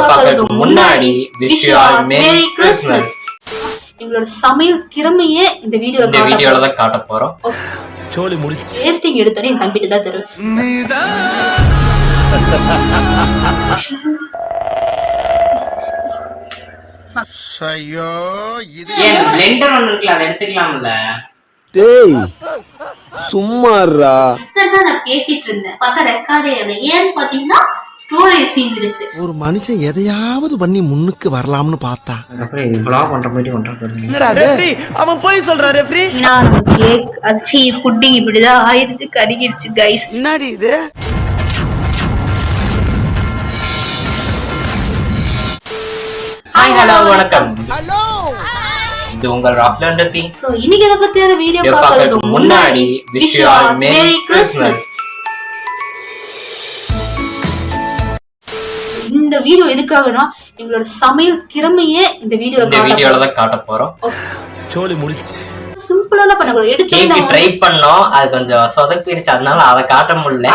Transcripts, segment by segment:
பார்க்கறதுக்கு முன்னாடி wish you all merry Christmas எங்களோட சமையல் திறமையே இந்த வீடியோ இந்த வீடியோல தான் காட்ட போறோம். சோலி முடிச்சு. டேஸ்டிங் எடுத்தோடனே என் தம்பிட்டு தான் தருவேன். ஐயோ இது ஏன் பிளெண்டர் ஒன்று இருக்குல்ல அதை எடுத்துக்கலாம்ல. டேய் நாள் நான் பேசிட்டு இருந்தேன். பார்த்தா ரெக்கார்டே இல்லை. ஏன்னு பாத்தீங்கன்னா ஸ்டோரேஜ் சீந்துருச்சு ஒரு மனுஷன் எதையாவது பண்ணி முன்னுக்கு வரலாம்னு பார்த்தா. அதுக்கப்புறம் இவ்வளோ பண்ற மாதிரி பண்றாங்க அவன் போய் சொல்றான் ரெஃப்ரி நம்ம கேக் அச்சி புட்டிங் இப்படிதான் ஆயிடுச்சு கருகிடுச்சு கைஸ் என்னடி இது? ஹாய் ஹலோ வணக்கம். இது உங்கள் சோ இன்னைக்கு இதை பத்தியான வீடியோ வீடியோ பார்க்கறதுக்கு பார்க்கறதுக்கு முன்னாடி wish you all merry Christmas இந்த வீடியோ எதுக்காகனா எங்களோட சமையல் திறமையே இந்த வீடியோ இந்த வீடியோல தான் காட்ட போறோம். சோலி முடிச்சு சிம்பிளா பண்ணக்கூடாது. எடுத்து ட்ரை பண்ணோம் அது கொஞ்சம் சொதப்பிருச்சு. அதனால அதை காட்ட முடியல.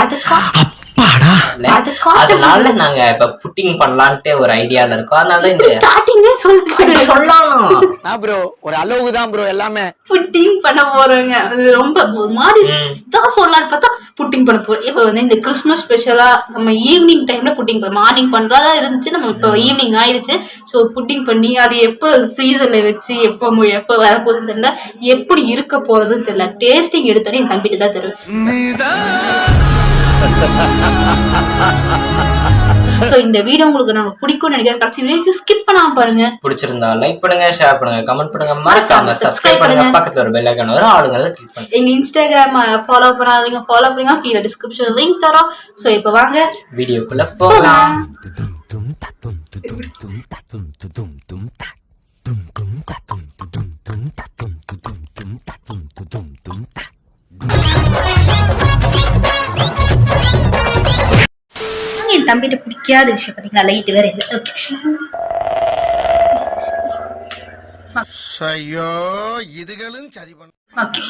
அதுக்கா இல்ல. அது காட்ட அதனால நாங்க இப்ப புட்டிங் பண்ணலான்ட்டு ஒரு ஐடியால இருக்கோம். அதனால தான் இந்த ஸ்டார்டிங்கே நான் ப்ரோ ஒரு அளவுக்கு தான் ப்ரோ எல்லாமே. புட்டிங் பண்ண போறோங்க. அது ரொம்ப ஒரு மாதிரி ம். இதான் சொல்லலாம்னு பார்த்தா புட்டிங் பண்ண போறோம். இப்போ வந்து இந்த கிறிஸ்மஸ் ஸ்பெஷலா நம்ம ஈவினிங் டைம்ல புட்டிங் பண்ண மார்னிங் பண்றதா இருந்துச்சு. நம்ம இப்போ ஈவினிங் ஆயிடுச்சு ஸோ புட்டிங் பண்ணி அது எப்போ ஃப்ரீசர்ல வச்சு எப்போ எப்போ வரப்போகுதுன்னு தெரியல. எப்படி இருக்க போறதுன்னு தெரியல. டேஸ்டிங் எடுத்தோடனே என் தம்பிட்டு தான் தருவேன். ஸோ இந்த வீடியோ உங்களுக்கு நாங்க பிடிக்கும்னு நினைக்கிறேன். கடைசி வரைக்கும் ஸ்கிப் பண்ணாம பாருங்க. பிடிச்சிருந்தா லைக் பண்ணுங்க ஷேர் பண்ணுங்க கமெண்ட் பண்ணுங்க. மறக்காம சப்ஸ்கிரைப் பண்ணுங்க. பக்கத்துல ஒரு பெல் ஐக்கான் வரும். ஆளுங்க கிளிக் பண்ணுங்க. எங்க இன்ஸ்டாகிராம் ஃபாலோ பண்ணாதீங்க. ஃபாலோ பண்ணுங்க. கீழே டிஸ்கிரிப்ஷன் லிங்க் தரோம். ஸோ இப்போ வாங்க. வீடியோக்குள்ள போகலாம் என் தம்பிட்ட பிடிக்காத விஷயம் பார்த்தீங்களா லைட் வேற இல்லை. ஓகே ஐயோ இதுகளும் சரி பண்ண. ஓகே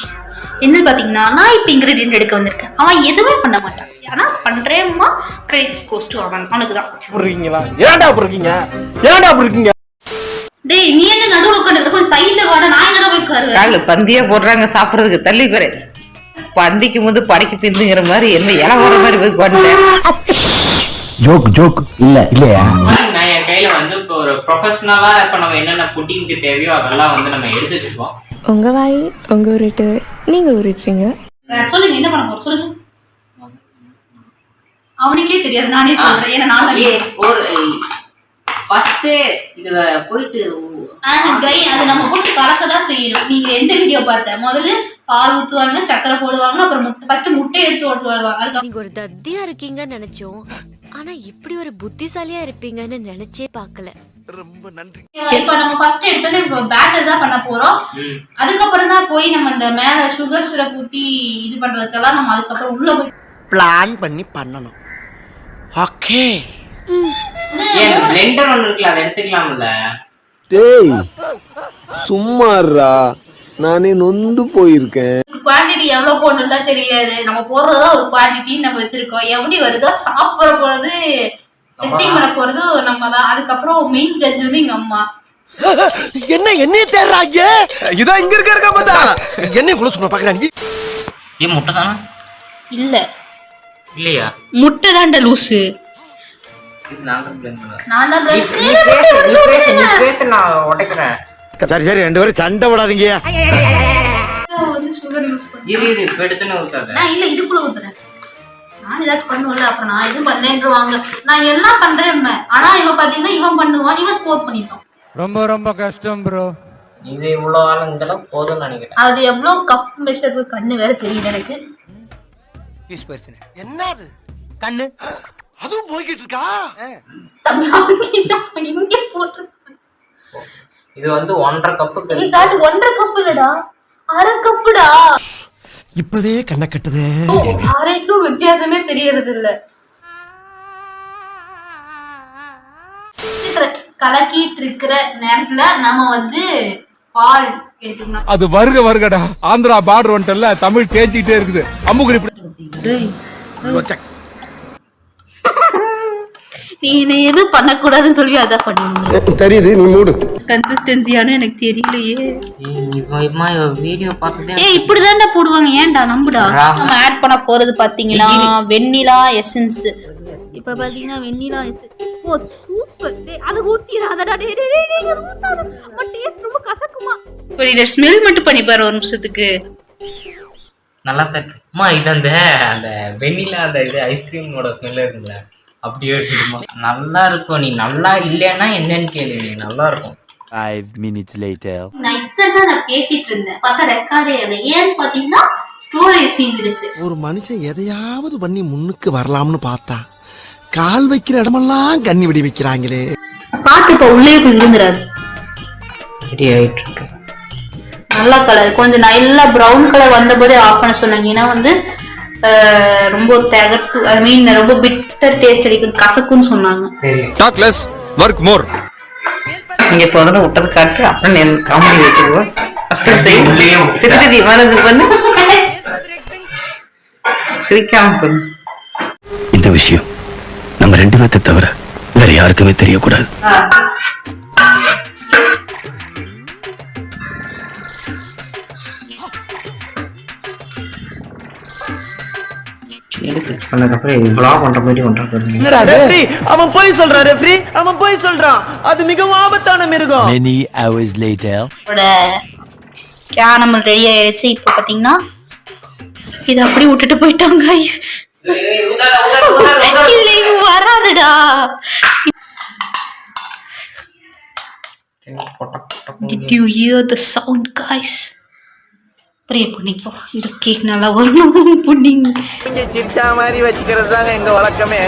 என்னன்னு பார்த்தீங்கன்னா நான் இப்போ இன்கிரீடியன்ட் எடுக்க வந்திருக்கேன். அவன் எதுவுமே பண்ண மாட்டான். ஆனால் பண்ணுறேம்மா கிரெடிட்ஸ் கோஸ் டு அவன். அவனுக்கு தான் இருக்கீங்களா ஏன்டா இருக்கீங்க? ஏன்டா இருக்கீங்க? டேய் நீ என்ன நடுவில் உட்காந்து கொஞ்சம் சைடில் வாட. நான் என்னடா போய் உட்காருவேன்? நாங்க பந்தியே போடுறாங்க சாப்பிடுறதுக்கு. தள்ளி குறை பந்திக்கு முந்து படைக்கு பிந்துங்கிற மாதிரி என்ன இலை வர மாதிரி போய் பண்ணிட்டேன் ஜோக் ஜோக் இல்ல இல்லையா? நான் என் கையில வந்து இப்போ ஒரு ப்ரொஃபஷனலா இப்ப நம்ம என்னென்ன புட்டிங்க்கு தேவையோ அதெல்லாம் வந்து நம்ம எடுத்து வச்சிருக்கோம் உங்க வாய் உங்க உருட்டு நீங்க உருட்டுறீங்க. அஹ் சொல்லுங்க என்ன பண்ண போறோம்? சொல்லுங்க. அவனுக்கே தெரியாது நானே சொல்றேன். ஏன்னா நான் ஒரு ஃபர்ஸ்ட் இதுல போயிட்டு கிரை அது நம்ம போட்டு கலக்க தான் செய்யணும். நீங்க எந்த வீடியோ பார்த்த? முதல்ல பால் ஊத்துவாங்க சக்கரை போடுவாங்க அப்புறம் முட்டை ஃபர்ஸ்ட் முட்டை எடுத்து ஓட்டுவாங்க. அதுக்கப்புறம் நீங்க ஒரு தத்தியா இருக்கீங்கன்னு நினைச்சோம். ஆனா இப்படி ஒரு புத்திசாலியா இருப்பீங்கன்னு நினைச்சே பார்க்கல. ரொம்ப நன்றி. இப்ப நம்ம ஃபர்ஸ்ட் எடுத்தோன்னே இப்போ பேட்டர் தான் பண்ண போறோம். அதுக்கப்புறம் தான் போய் நம்ம இந்த மேல சுகர் சிரப் ஊத்தி இது பண்றதுக்கெல்லாம் நம்ம அதுக்கப்புறம் உள்ள போய் பிளான் பண்ணி பண்ணணும். ஓகே ஏன் பிளெண்டர் ஒன்று இருக்குல்ல அதை எடுத்துக்கலாம்ல? டேய் சும்மாறா நானே நொந்து போயிருக்கேன். குவாண்டிட்டி எவ்வளவு போடணும்லாம் தெரியாது. நம்ம போடுறதா ஒரு குவாண்டிட்டி நம்ம வச்சிருக்கோம். எப்படி வருதோ சாப்பிட போறது டெஸ்டிங் பண்ண போறது நம்ம தான். அதுக்கப்புறம் மெயின் ஜட்ஜ் வந்து எங்க அம்மா. என்ன என்னைய தேடுறாங்க? இதான் இங்க இருக்க இருக்க பார்த்தா. என்னைய குள்ள சொன்ன பாக்குறாங்க ஏன் முட்டை தானா? இல்ல. இல்லையா? முட்டை தான்டா லூசு. நான் தான். நான் தான் உடைக்கிறேன். சரி சரி ரெண்டு பேரும் சண்டை விடாதீங்க யூஸ் இரு இரு இப்ப எடுத்துன்னு ஊத்தாத. நான் இல்ல இதுக்குள்ள ஊத்துறேன். நான் ஏதாச்சும் பண்ணுவேன்ல அப்புறம் நான் எதுவும் பண்ணேன்றுவாங்க நான் எல்லாம் பண்றேன் ஆனா இவன் பாத்தீங்கன்னா இவன் பண்ணுவான் இவன் ஸ்கோர் பண்ணிட்டான் ரொம்ப ரொம்ப கஷ்டம் ப்ரோ இது இவ்வளவு ஆளுங்க இந்த அளவுக்கு போதும்னு நினைக்கிறேன். அது எவ்வளவு கப் மெஷர் கண்ணு வேற தெரியுது எனக்கு. என்னது? கண்ணு? அதுவும் போய்கிட்டு இருக்கா? தம்பி இங்க போட்டிருக்கான். இது வந்து ஒன்றரை கப்புக்கு நீ காட்டு ஒன்றரை கப் இல்லடா. அரை கப்புடா இப்பவே கண்ணை கட்டுது. அரைக்கும் வித்தியாசமே தெரியறது இல்ல கலக்கிட்டு இருக்கிற நேரத்துல நம்ம வந்து பால் எடுத்துக்கலாம் அது வருக வருகடா. ஆந்திரா பார்டர் வந்துட்டல தமிழ் தேய்ச்சிக்கிட்டே இருக்குது. அம்முகுரி நீ என்ன எதுவும் பண்ணக்கூடாதுன்னு சொல்லி அதான் பண்ணுவீங்க தெரியுது நீ மூடு. கன்சிஸ்டன்சியானு எனக்கு தெரியலையே. வீடியோ பார்த்ததே ஏய் இப்படிதான்டா போடுவாங்க. ஏன்டா நம்புடா. நம்ம ஆட் பண்ண போறது பாத்தீங்கன்னா வெண்ணிலா எசன்ஸ் இப்ப பாத்தீங்கன்னா வெண்ணிலா எசன்ஸ் ஓ சூப்பர் அது ஊத்திராதடா டேய் டேய் டேய் ஊத்தாத. பட் டேஸ்ட் ரொம்ப கசக்குமா. நீ ஸ்மெல் மட்டும் பண்ணி பாரு ஒரு நிமிஷத்துக்கு. நல்லா தான் இருக்கு. அம்மா இது அந்த அந்த வெண்ணிலா அந்த இது ஐஸ்கிரீமோட ஸ்மெல் இருக்குல்ல அப்படியே இருக்குமா நல்லா இருக்கும். நீ நல்லா இல்லைன்னா என்னன்னு கேளு. நீ நல்லா இருக்கும். ஃபைவ் மினிட்ஸ் லேட்டர் நான் இத்தனை நான் பேசிட்டு இருந்தேன். பார்த்தா ரெக்கார்டே இல்லை. ஏன்னு பாத்தீங்கன்னா ஸ்டோரேஜ் சீந்துடுச்சு ஒரு மனுஷன் எதையாவது பண்ணி முன்னுக்கு வரலாம்னு பார்த்தா கால் வைக்கிற இடமெல்லாம் கண்ணி வெடி வைக்கிறாங்களே. பாத்து இப்ப உள்ளே போய் விழுந்துடாது ரெடி ஆயிட்டு இருக்கு நல்ல கலர் கொஞ்சம் நல்லா ப்ரௌன் கலர் வந்த போதே ஆஃப் பண்ண சொன்னாங்க. ஏன்னா வந்து அஹ், ரொம்ப திகட்டு ஐ மீன் ரொம்ப பிட்டர் டேஸ்ட் அடிக்கும். கசக்குன்னு சொன்னாங்க. சரி டாக் லெஸ் ஒர்க் மோர் நீங்க இப்போதானே விட்டது காட்டு அப்புறம் நீ காமெடி வச்சுக்கோ ஃபர்ஸ்ட் செய் உள்ளேயே விட்டுட்டா. திருப்பி தீவானது பண்ணு. சிரிக்காம பண்ணு. இந்த விஷயம் நம்ம ரெண்டு பேர்த்தை தவிர வேற யாருக்குமே தெரியக்கூடாது. எடுத்து. ஃபிக்ஸ் பண்ணதுக்கப்புறம் இவ்வளோ பண்ணுற மாதிரி பண்ணுறது ரெஃப்ரி அவன் போய் சொல்றான் ரெஃப்ரி அவன் போய் சொல்றான். அது மிகவும் ஆபத்தான மிருகம். ஹவர்ஸ் லேட்டர் இதோட கேனமல் ரெடி ஆயிடுச்சு இப்போ பாத்தீங்கன்னா இதை அப்படியே விட்டுட்டு போயிட்டாங்க. guys. இல்ல இது வராதுடா Did you hear the sound guys? Pray பண்ணிப்போம் இந்த கேக் நல்லா வரணும். புட்டிங் இங்க சிரிச்சா மாதிரி வச்சுக்கிறது தாங்க எங்க வழக்கமே.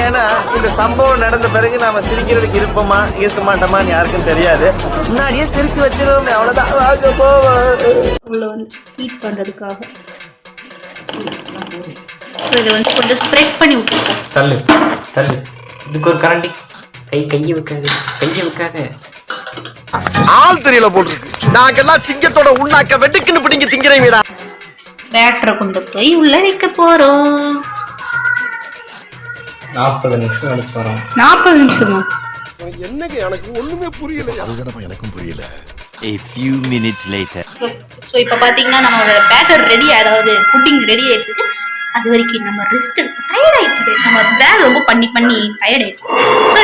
ஏன்னா இந்த சம்பவம் நடந்த பிறகு நாம சிரிக்கிறதுக்கு இருப்போமா இருக்க மாட்டோமான்னு யாருக்கும் தெரியாது. முன்னாடியே சிரிச்சு வச்சிருவோமே அவ்வளவுதான். வாங்க போவோம். உள்ள வந்து ஹீட் பண்றதுக்காக. இதை வந்து கொஞ்சம் ஸ்ப்ரெட் பண்ணி விட்டுருக்கோம் தள்ளு தள்ளு. இதுக்கு ஒரு கரண்டி. கை கையை வைக்காது. கையை வைக்காத. ஆள் தெரியல போட்டுருக்கு நாங்கெல்லாம் சிங்கத்தோட உண்ணாக்க வெட்டுக்குன்னு பிடிங்க திங்கிறீங்கடா பேட்டரை கொண்டு போய் உள்ள வைக்க போறோம். நாற்பது நிமிஷம் கழிச்சு வரோம். நாற்பது நிமிஷமா? என்னங்க எனக்கு ஒண்ணுமே புரியல அதுதானப்பா எனக்கும் புரியல. A few minutes later. So இப்போ பார்த்தீங்கன்னா நம்மளோட பேட்டர் ரெடி அதாவது புட்டிங் ரெடி ஆயிடுச்சு அது வரைக்கும் நம்ம ரெஸ்ட் டயர்ட் ஆயிடுச்சு. நம்ம வேலை ரொம்ப பண்ணி பண்ணி டயர்ட் ஆயிடுச்சு. ஸோ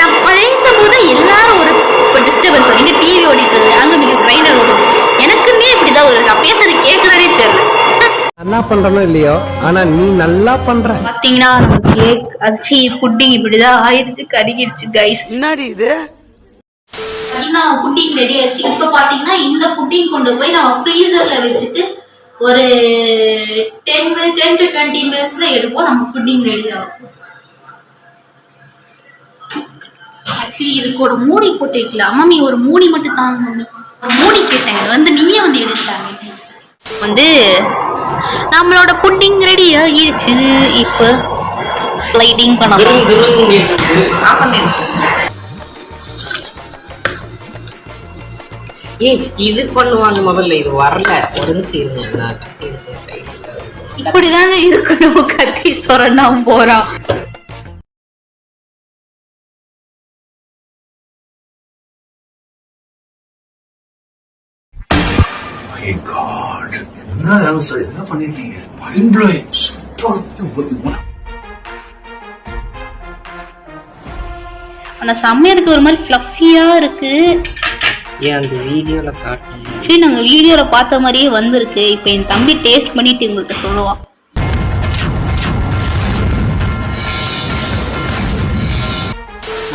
நான் பழசும் போது எல்லாரும் ஒரு இப்போ டிஸ்டர்பன்ஸ் வரும். இங்கே டிவி ஓடிட்டு இருக்குது அங்கே மிக கிரைண்டர் ஓடுது. எனக்குன்னே இப்படிதான் வருது நான் பேசுறது கேட்குதானே தெரியல. நல்லா பண்றனோ இல்லையோ? ஆனா நீ நல்லா பண்ற. பார்த்தீங்கன்னா நம்ம கேக் அரிசி புட்டிங் இப்படிதான் ஆயிடுச்சு கருகிடுச்சு கைஸ் என்னடி இது? பார்த்தீங்கன்னா புட்டிங் ரெடி ஆயிடுச்சு. இப்போ பார்த்தீங்கன்னா இந்த புட்டிங் கொண்டு போய் நம்ம ஃப்ரீசரில் வச்சுட்டு ஒரு டென் டென் டு டுவெண்ட்டி மினிட்ஸ்ல எடுப்போம். நம்ம புட்டிங் ரெடி ஆகும். ஆக்சுவலி இதுக்கு ஒரு மூடி போட்டு வைக்கல மம்மி ஒரு மூடி மட்டும் தாங்க மம்மி ஒரு மூடி கேட்டேன் இது வந்து நீயே வந்து எடுத்தாங்க வந்து நம்மளோட புட்டிங் ரெடி ஆகிடுச்சு இப்போ லைட்டிங் பண்ணலாம். ஏய் இது பண்ணுவாங்க முதல்ல. இது வரல. ஒரு நிமிஷம் இருங்க. நான் கத்தி எடுத்து side ல. இப்படிதாங்க இருக்கணும் கத்தி சொரணம் போறான் ஆனா செம்மையா இருக்கு ஒரு மாதிரி ஃப்ளஃபியா இருக்கு. ஏன் அந்த வீடியோல காட்டணும் சரி நாங்க வீடியோல பார்த்த மாதிரியே வந்திருக்கு. இப்போ என் தம்பி டேஸ்ட் பண்ணிட்டு உங்கள்கிட்ட சொல்லுவான்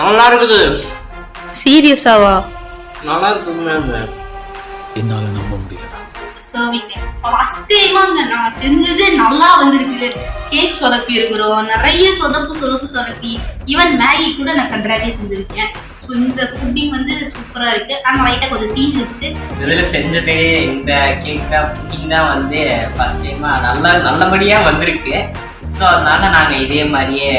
நல்லா இருக்குது. சீரியஸாவா நல்லா இருக்குது என்னால நம்ப சர்விங் ஃபர்ஸ்ட் டைமாங்க நான் செஞ்சது நல்லா வந்திருக்கு கேக் சொதப்பி இருக்கிறோம். நிறைய சொதப்பு சொதப்பு சொதப்பி. ஈவன் மேகி கூட நான் கன்றாவே செஞ்சிருக்கேன். ஸோ இந்த புட்டிங் வந்து சூப்பராக இருக்கு. ஆனால் லைட்டாக கொஞ்சம் தீஞ்சிருச்சு இதில் செஞ்சதே இந்த கேக் தான் புட்டிங் தான் வந்து ஃபர்ஸ்ட் டைமாக நல்லா நல்லபடியாக வந்திருக்கு. ஸோ அதனால நாங்கள் இதே மாதிரியே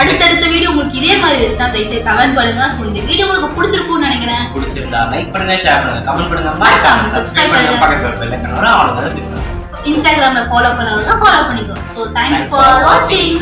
அடுத்தடுத்த வீடியோ உங்களுக்கு இதே மாதிரி இருந்துச்சுன்னா தயவுசெய்து கமெண்ட் பண்ணுங்க. ஸோ இந்த வீடியோ உங்களுக்கு பிடிச்சிருக்கும்னு நினைக்கிறேன். பிடிச்சிருந்தா லைக் பண்ணுங்க ஷேர் பண்ணுங்க கமெண்ட் பண்ணுங்க மறக்காம சப்ஸ்கிரைப் பண்ணுங்க. பக்கத்துல பெல் ஐக்கான் வரும் அவ்வளோதான் இன்ஸ்டாகிராம்ல ஃபாலோ பண்ணாதவங்க ஃபாலோ பண்ணிக்கோ ஸோ தேங்க்ஸ் ஃபார் வாட்சிங்